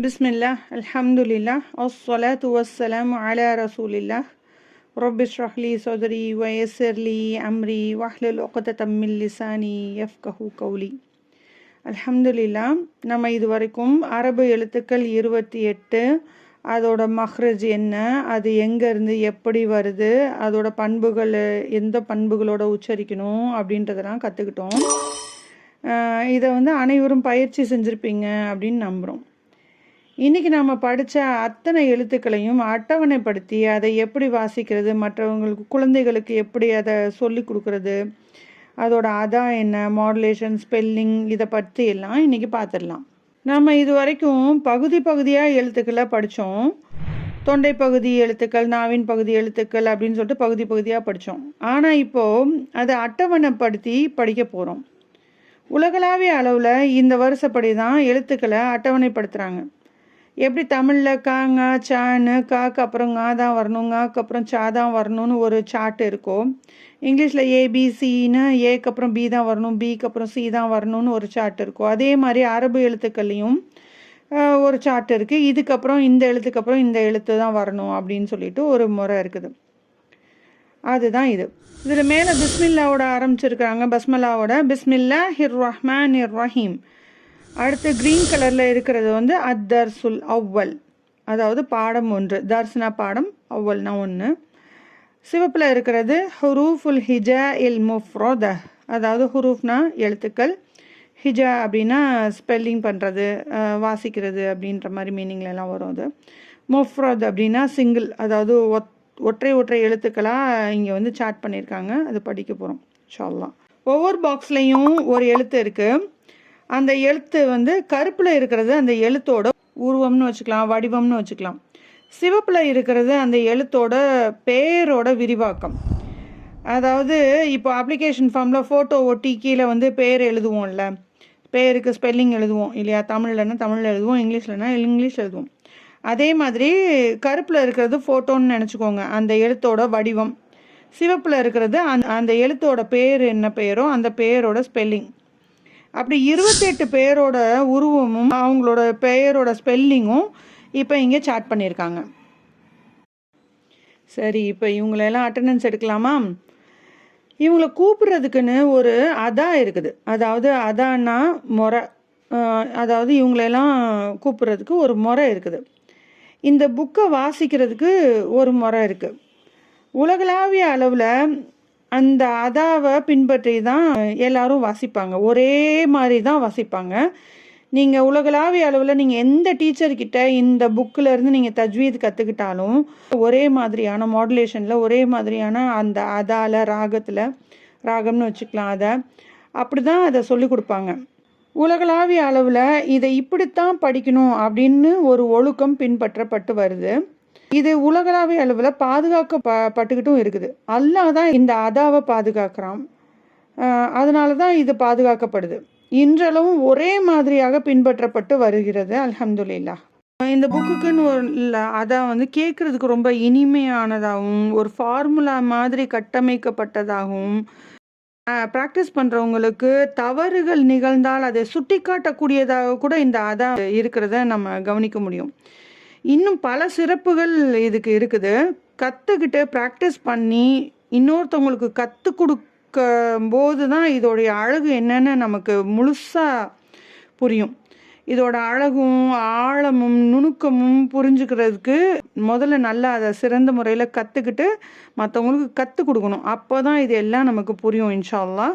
பிஸ்மில்லா அல்ஹம்துலில்லா அஸ்வலாத்து வசலாம் அலா ரசூலில்லா ரொபிஷ் ரஹ்லி சௌதரி வயசர்லி அம்ரி வஹ்லுல் ஒக்கத்த தம்மில் லிசானி எஃப் கஹூ கௌலி அல்ஹம்துலில்லா நம்ம இது வரைக்கும் அரபு எழுத்துக்கள் இருபத்தி எட்டு அதோட மஹ்ரஜ் என்ன அது எங்கேருந்து எப்படி வருது அதோட பண்புகள் எந்த பண்புகளோட உச்சரிக்கணும் அப்படின்றதெல்லாம் கற்றுக்கிட்டோம் இதை வந்து அனைவரும் பயிற்சி செஞ்சுருப்பீங்க அப்படின்னு நம்புகிறோம் இன்றைக்கி நம்ம படித்த அத்தனை எழுத்துக்களையும் அட்டவணைப்படுத்தி அதை எப்படி வாசிக்கிறது மற்றவங்களுக்கு குழந்தைகளுக்கு எப்படி அதை சொல்லி கொடுக்குறது அதோட அதான் என்ன மாடுலேஷன் ஸ்பெல்லிங் இதை பற்றி எல்லாம் இன்றைக்கி பார்த்துடலாம். நம்ம இது வரைக்கும் பகுதி பகுதியாக எழுத்துக்களை படித்தோம் தொண்டை பகுதி எழுத்துக்கள் நாவின் பகுதி எழுத்துக்கள் அப்படின்னு சொல்லிட்டு பகுதி பகுதியாக படித்தோம் ஆனால் இப்போது அதை அட்டவணைப்படுத்தி படிக்க போகிறோம் உலகளாவிய அளவில் இந்த வருஷப்படி தான் எழுத்துக்களை அட்டவணைப்படுத்துகிறாங்க எப்படி தமிழில் காங்க சான்னு காக்கு அப்புறம் கா தான் வரணும் ங்காக்கு அப்புறம் சா தான் வரணும்னு ஒரு சார்ட் இருக்கும் இங்கிலீஷில் ஏபிசின்னு ஏக்கு அப்புறம் பி தான் வரணும் பிக்கு அப்புறம் சி தான் வரணும்னு ஒரு சார்ட் இருக்கும் அதே மாதிரி அரபு எழுத்துக்கள்லையும் ஒரு சார்ட் இருக்குது இதுக்கப்புறம் இந்த எழுத்துக்கு அப்புறம் இந்த எழுத்து தான் வரணும் அப்படின்னு சொல்லிட்டு ஒரு முறை இருக்குது. அதுதான் இது. இதில் மேலே பிஸ்மில்லாவோட ஆரம்பிச்சிருக்கிறாங்க பஸ்மல்லாவோட. பிஸ்மில்லா ஹிர் ரஹ்மான் இர் ரஹீம். அடுத்து க்ரீன் கலரில் இருக்கிறது வந்து அத்தர்சுல் அவ்வல். அதாவது பாடம் ஒன்று. தர்சனா பாடம் அவ்வல்னா ஒன்று சிவப்பில் இருக்கிறது ஹுரூஃபுல் ஹிஜா இல் முஃப்ரோத. அதாவது ஹுரூஃப்னா எழுத்துக்கள். ஹிஜா அப்படின்னா ஸ்பெல்லிங் பண்ணுறது வாசிக்கிறது அப்படின்ற மாதிரி மீனிங்ல வரும் அது. முஃப்ரோத் அப்படின்னா சிங்கிள் அதாவது ஒத் ஒற்றை ஒற்றை எழுத்துக்களாக இங்கே வந்து சாட் பண்ணியிருக்காங்க அது படிக்க போகிறோம் சொல்லலாம் ஒவ்வொரு பாக்ஸ்லேயும் ஒரு எழுத்து இருக்குது அந்த எழுத்து வந்து கருப்பில் இருக்கிறது அந்த எழுத்தோட உருவம்னு வச்சுக்கலாம் வடிவம்னு வச்சுக்கலாம். சிவப்பில் இருக்கிறது அந்த எழுத்தோட பேரோட விரிவாக்கம். அதாவது இப்போ அப்ளிகேஷன் ஃபார்மில் ஃபோட்டோ ஒட்டி கீழே வந்து பேர் எழுதுவோம்ல. பேருக்கு ஸ்பெல்லிங் எழுதுவோம் இல்லையா? தமிழ்லன்னா தமிழில் எழுதுவோம் இங்கிலீஷ்லனா இங்கிலீஷ் எழுதுவோம். அதே மாதிரி கருப்பில் இருக்கிறது ஃபோட்டோன்னு நினச்சிக்கோங்க. அந்த எழுத்தோட வடிவம். சிவப்பில் இருக்கிறது அந்த அந்த எழுத்தோட பேர் என்ன பேரோ அந்த பேரோட ஸ்பெல்லிங் அப்படி இருபத்தெட்டு பேரோட உருவமும் அவங்களோட பெயரோட ஸ்பெல்லிங்கும் இப்போ இங்கே சாட் பண்ணியிருக்காங்க சரி இப்போ இவங்களெல்லாம் அட்டண்டன்ஸ் எடுக்கலாமா? இவங்களை கூப்பிடுறதுக்குன்னு ஒரு அதா இருக்குது. அதாவது அதான்னா முறை அதாவது இவங்களெல்லாம் கூப்பிட்றதுக்கு ஒரு முறை இருக்குது. இந்த புக்கை வாசிக்கிறதுக்கு ஒரு முறை இருக்குது உலகளாவிய அளவில் அந்த அதாவை பின்பற்றி தான் எல்லாரும் வாசிப்பாங்க. ஒரே மாதிரி தான் வாசிப்பாங்க. நீங்கள் உலகளாவிய அளவில் நீங்கள் எந்த டீச்சர்கிட்ட இந்த புக்கில் இருந்து நீங்கள் தஜ்வீத் கற்றுக்கிட்டாலும் ஒரே மாதிரியான மாடுலேஷனில் ஒரே மாதிரியான அந்த அதால ராகத்தில் ராகம்னு வச்சுக்கலாம் அதை. அப்படி தான் அதை சொல்லி கொடுப்பாங்க. உலகளாவிய அளவில் இதை இப்படித்தான் படிக்கணும் அப்படின்னு ஒரு ஒழுக்கம் பின்பற்றப்பட்டு வருது. இது உலகளாவிய அளவில் பாதுகாக்கப்பட்டுக்கிட்டும் இருக்குது. அல்லாஹ் தான் இந்த அதாவை பாதுகாக்கிறான். அதனால தான் இது பாதுகாக்கப்படுது. இன்றளவும் ஒரே மாதிரியாக பின்பற்றப்பட்டு வருகிறது. அலமதுல்லா இந்த புக்குக்குன்னு ஒரு இல்லை அதான் வந்து கேட்குறதுக்கு ரொம்ப இனிமையானதாகவும் ஒரு ஃபார்முலா மாதிரி கட்டமைக்கப்பட்டதாகவும் ப்ராக்டிஸ் பண்ணுறவங்களுக்கு தவறுகள் நிகழ்ந்தால் அதை சுட்டி காட்டக்கூடியதாக கூட இந்த அதா இருக்கிறத நம்ம கவனிக்க முடியும். இன்னும் பல சிறப்புகள் இதுக்கு இருக்குது. கற்றுக்கிட்டு ப்ராக்டிஸ் பண்ணி இன்னொருத்தவங்களுக்கு கற்றுக் கொடுக்கும் போது தான் இதோடைய அழகு என்னென்னு நமக்கு முழுசாக புரியும். இதோட அழகும் ஆழமும் நுணுக்கமும் புரிஞ்சுக்கிறதுக்கு முதல்ல நல்லா அதை சிறந்த முறையில் கற்றுக்கிட்டு மற்றவங்களுக்கு கற்றுக் கொடுக்கணும். அப்போ தான் இது எல்லாம் நமக்கு புரியும் இன்ஷால்லா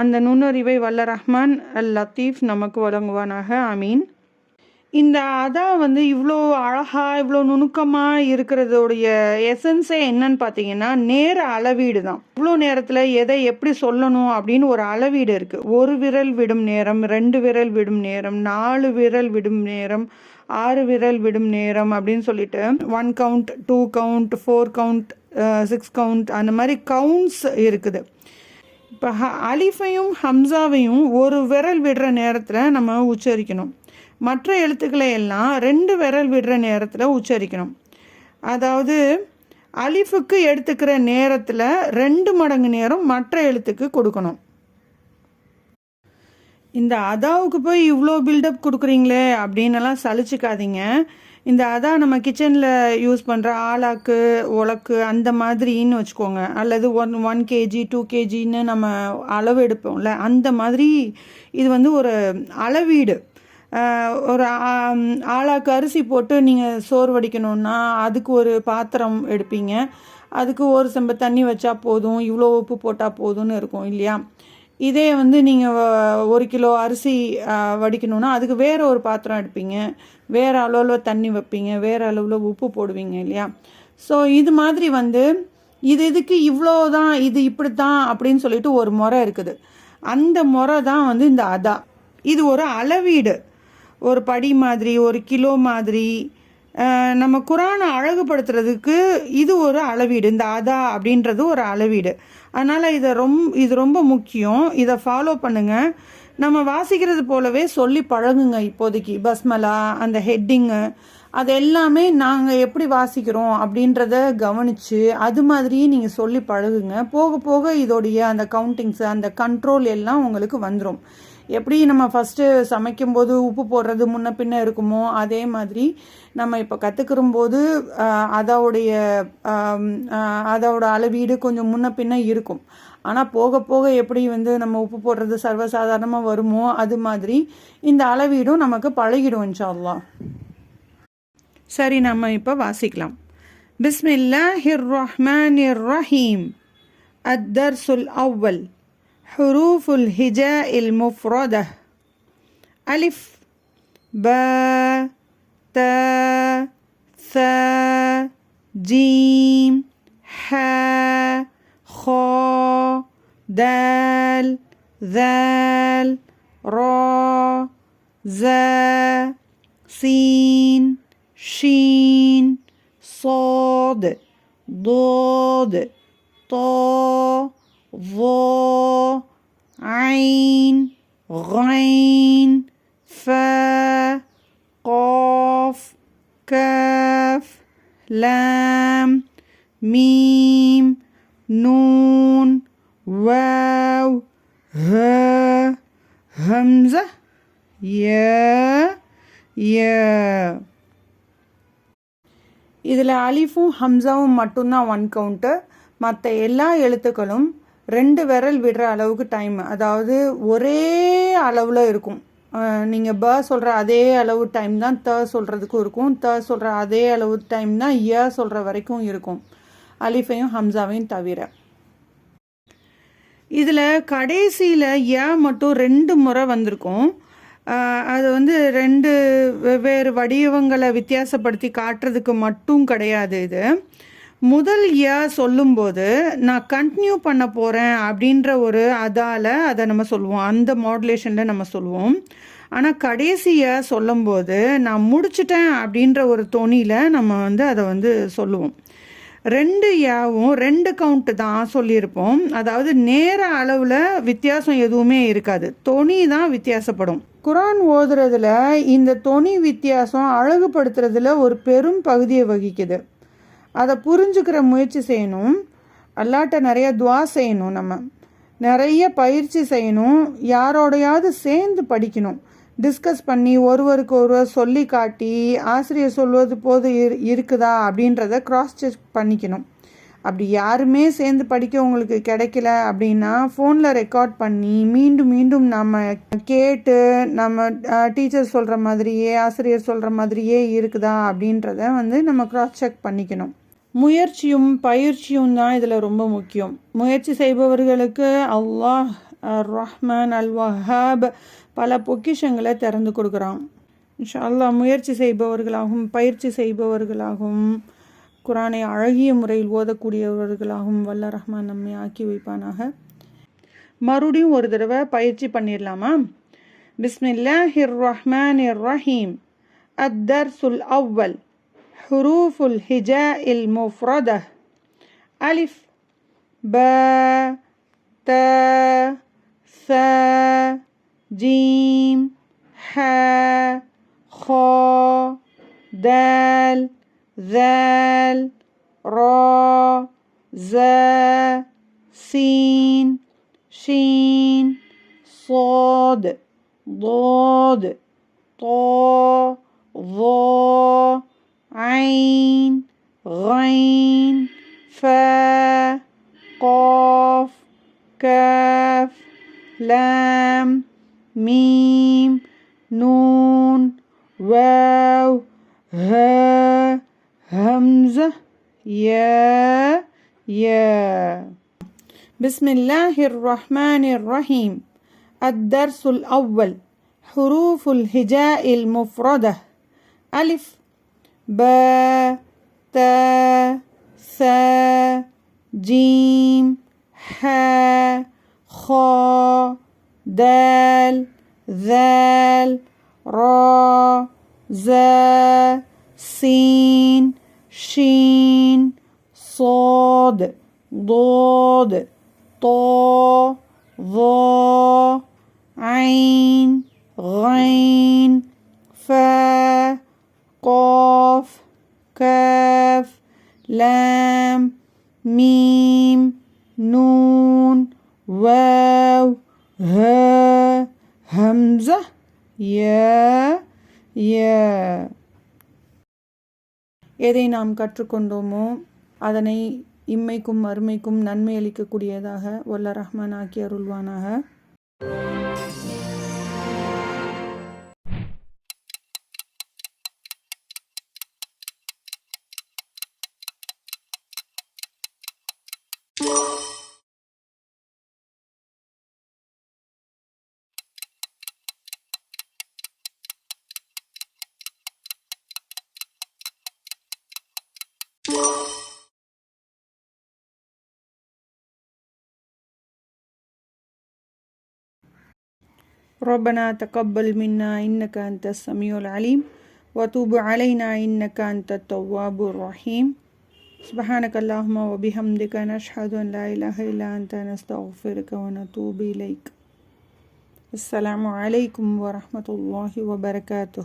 அந்த நுண்ணறிவை வல்ல ரஹ்மான் அல் லத்தீஃப் நமக்கு வழங்குவானாக. அமீன் இந்த அதா வந்து இவ்வளோ அழகாக இவ்வளோ நுணுக்கமாக இருக்கிறதோடைய எசன்ஸே என்னன்னு பார்த்தீங்கன்னா நேர அளவீடு தான். இவ்வளோ நேரத்தில் எதை எப்படி சொல்லணும் அப்படின்னு ஒரு அளவீடு இருக்குது ஒரு விரல் விடும் நேரம் ரெண்டு விரல் விடும் நேரம் நாலு விரல் விடும் நேரம் ஆறு விரல் விடும் நேரம் அப்படின்னு சொல்லிட்டு one count two count four count six count அந்த மாதிரி கவுண்ட்ஸ் இருக்குது. இப்போ ஹ அலிஃபையும் ஹம்சாவையும் ஒரு விரல் விடுற நேரத்தில் நம்ம உச்சரிக்கணும். மற்ற எழுத்துக்களை எல்லாம் ரெண்டு விரல் விடுற நேரத்தில் உச்சரிக்கணும். அதாவது அலிஃபுக்கு எடுத்துக்கிற நேரத்தில் ரெண்டு மடங்கு நேரம் மற்ற எழுத்துக்கு கொடுக்கணும். இந்த அதாவுக்கு போய் இவ்வளோ பில்டப் கொடுக்குறீங்களே அப்படின்னலாம் சலிச்சுக்காதீங்க. இந்த அதா நம்ம கிச்சனில் யூஸ் பண்ணுற ஆளாக்கு உலக்கு அந்த மாதிரின்னு வச்சுக்கோங்க. அல்லது ஒன் ஒன் கேஜி டூ கேஜின்னு நம்ம அளவு எடுப்போம்ல அந்த மாதிரி இது வந்து ஒரு அளவீடு. ஒரு ஆளாக்கு அரிசி போட்டு நீங்கள் சோறு வடிக்கணுன்னா அதுக்கு ஒரு பாத்திரம் எடுப்பீங்க. அதுக்கு ஒரு செம்ப தண்ணி வச்சா போதும். இவ்வளோ உப்பு போட்டால் போதும்னு இருக்கும் இல்லையா? இதே வந்து நீங்கள் ஒரு கிலோ அரிசி வடிக்கணுன்னா அதுக்கு வேறு ஒரு பாத்திரம் எடுப்பீங்க. வேறு அளவில் தண்ணி வைப்பீங்க. வேறு அளவில் உப்பு போடுவீங்க இல்லையா? ஸோ இது மாதிரி வந்து இது இதுக்கு இவ்வளோ தான் இது இப்படி தான் அப்படின்னு சொல்லிட்டு ஒரு முறை இருக்குது. அந்த முறை தான் வந்து இந்த அதா. இது ஒரு அளவீடு. ஒரு படி மாதிரி ஒரு கிலோ மாதிரி நம்ம குரானை அழகுபடுத்துறதுக்கு இது ஒரு அளவீடு. இந்த அதா அப்படின்றது ஒரு அளவீடு. அதனால் இதை ரொம்ப இது ரொம்ப முக்கியம். இதை ஃபாலோ பண்ணுங்கள் நம்ம வாசிக்கிறது போலவே சொல்லி பழகுங்க இப்போதைக்கு. பஸ்மலா அந்த ஹெட்டிங்கு அது எல்லாமே நாங்கள் எப்படி வாசிக்கிறோம் அப்படின்றத கவனித்து அது மாதிரியே நீங்கள் சொல்லி பழகுங்க. போக போக இதோடைய அந்த கவுண்டிங்ஸு அந்த கண்ட்ரோல் எல்லாம் உங்களுக்கு வந்துடும் எப்படி நம்ம ஃபஸ்ட்டு சமைக்கும்போது உப்பு போடுறது முன்ன பின்ன இருக்குமோ அதே மாதிரி நம்ம இப்போ கற்றுக்கிறம்போது அதோடைய அதோட அளவீடு கொஞ்சம் முன்ன பின்ன இருக்கும். ஆனால் போக போக எப்படி வந்து நம்ம உப்பு போடுறது சர்வசாதாரணமாக வருமோ அது மாதிரி இந்த அளவீடும் நமக்கு பழகிடும் இன்ஷால்லா சரி நம்ம இப்போ வாசிக்கலாம். பிஸ்மில்லாஹிர் ரஹ்மான் ரஹீம் அத்தர்சுல் அவ்வல். حروف الهجاء المفردة. ألف با تا ثا جيم حا خا دال ذال را زا سين شين صاد ضاد طا ظا عين غين فا قاف كاف لام ميم نون واو ها همزة يا يا இதில் அலிஃபும் ஹம்சாவும் மட்டும்தான் ஒன் கவுண்ட்டு மற்ற எல்லா எழுத்துக்களும் ரெண்டு விரல் விடுற அளவுக்கு டைம் அதாவது ஒரே அளவில் இருக்கும். நீங்கள் ப சொல்கிற அதே அளவு டைம் தான் த சொல்கிறதுக்கும் இருக்கும். த சொல்கிற அதே அளவு டைம் தான் ய சொல்கிற வரைக்கும் இருக்கும். அலிஃபையும் ஹம்சாவையும் தவிர. இதில் கடைசியில் ய மட்டும் ரெண்டு முறை வந்திருக்கும். அது வந்து ரெண்டு வெவ்வேறு வடிவங்களை வித்தியாசப்படுத்தி காட்டுறதுக்கு மட்டும் கிடையாது இது. முதல் யா சொல்லும்போது நான் கண்டினியூ பண்ண போகிறேன் அப்படின்ற ஒரு அதால் அதை நம்ம சொல்லுவோம். அந்த மாடுலேஷனில் நம்ம சொல்லுவோம். ஆனால் கடைசியாக சொல்லும்போது நான் முடிச்சிட்டேன் அப்படின்ற ஒரு தொனியில் நம்ம வந்து அதை வந்து சொல்லுவோம். ரெண்டு யாவும் ரெண்டு கவுண்ட்டு தான் சொல்லியிருப்போம். அதாவது நேர அளவில் வித்தியாசம் எதுவுமே இருக்காது. தொனி தான் வித்தியாசப்படும். குரான் ஓதுறதுல இந்த தொனி வித்தியாசம் அழகுபடுத்துறதுல ஒரு பெரும் பகுதியை வகிக்குது. அதை புரிஞ்சுக்கிற முயற்சி செய்யணும். அல்லாட்ட நிறைய துவா செய்யணும் நம்ம. நிறைய பயிற்சி செய்யணும். யாரோடையாவது சேர்ந்து படிக்கணும். டிஸ்கஸ் பண்ணி ஒருவருக்கு ஒருவர் சொல்லி காட்டி ஆசிரியர் சொல்வது போது இருக்குதா அப்படின்றத க்ராஸ் செக் பண்ணிக்கணும். அப்படி யாருமே சேர்ந்து படிக்க உங்களுக்கு கிடைக்கல அப்படின்னா ஃபோனில் ரெக்கார்ட் பண்ணி மீண்டும் மீண்டும் நம்ம கேட்டு நம்ம டீச்சர் சொல்கிற மாதிரியே ஆசிரியர் சொல்கிற மாதிரியே இருக்குதா அப்படின்றத வந்து நம்ம க்ராஸ் செக் பண்ணிக்கணும். முயற்சியும் பயிற்சியும் தான் இதில் ரொம்ப முக்கியம். முயற்சி செய்பவர்களுக்கு அல்லாஹ் ரஹ்மான் அல் வஹாப் பல பொக்கிஷங்களை திறந்து கொடுக்குறான். இன்ஷா அல்லாஹ் முயற்சி செய்பவர்களாகவும் பயிற்சி செய்பவர்களாகவும் குரானை அழகிய முறையில் ஓதக்கூடியவர்களாகவும் வல்ல ரஹ்மான் நம்மை ஆக்கி வைப்பானாக. மறுபடியும் ஒரு தடவை பயிற்சி பண்ணிடலாமா? பிஸ்மில்லாஹிர் ரஹ்மான் ரஹீம் அத்தர் சுல் அவ்வல். حروف الهجاء المفردة. ألف با تا ثا جيم حا خا دال ذال را زا سين شين صاد ضاد طا ظا عين غين فا قاف كاف لام ميم نون واو ها همزة يا يا بسم الله الرحمن الرحيم. الدرس الأول حروف الهجاء المفردة. ألف با تا ثا جيم حا خا دال ذال را زا سين شين صاد ضاد طا ظا عين غين فا قاف كاف لام ميم نون واو ها همزة يا يا எதை நாம் கற்றுக்கொண்டோமோ அதனை இம்மைக்கும் மறுமைக்கும் நன்மை அளிக்கக்கூடியதாக வல்ல ரஹ்மான் ஆக்கி அருள்வானாக ربنا تقبل منا إنك أنت السميع العليم وتوب علينا إنك أنت التواب الرحيم. سبحانك اللهم وبحمدك نشهد أن لا إله إلا أنت نستغفرك ونتوب إليك السلام عليكم ورحمة الله وبركاته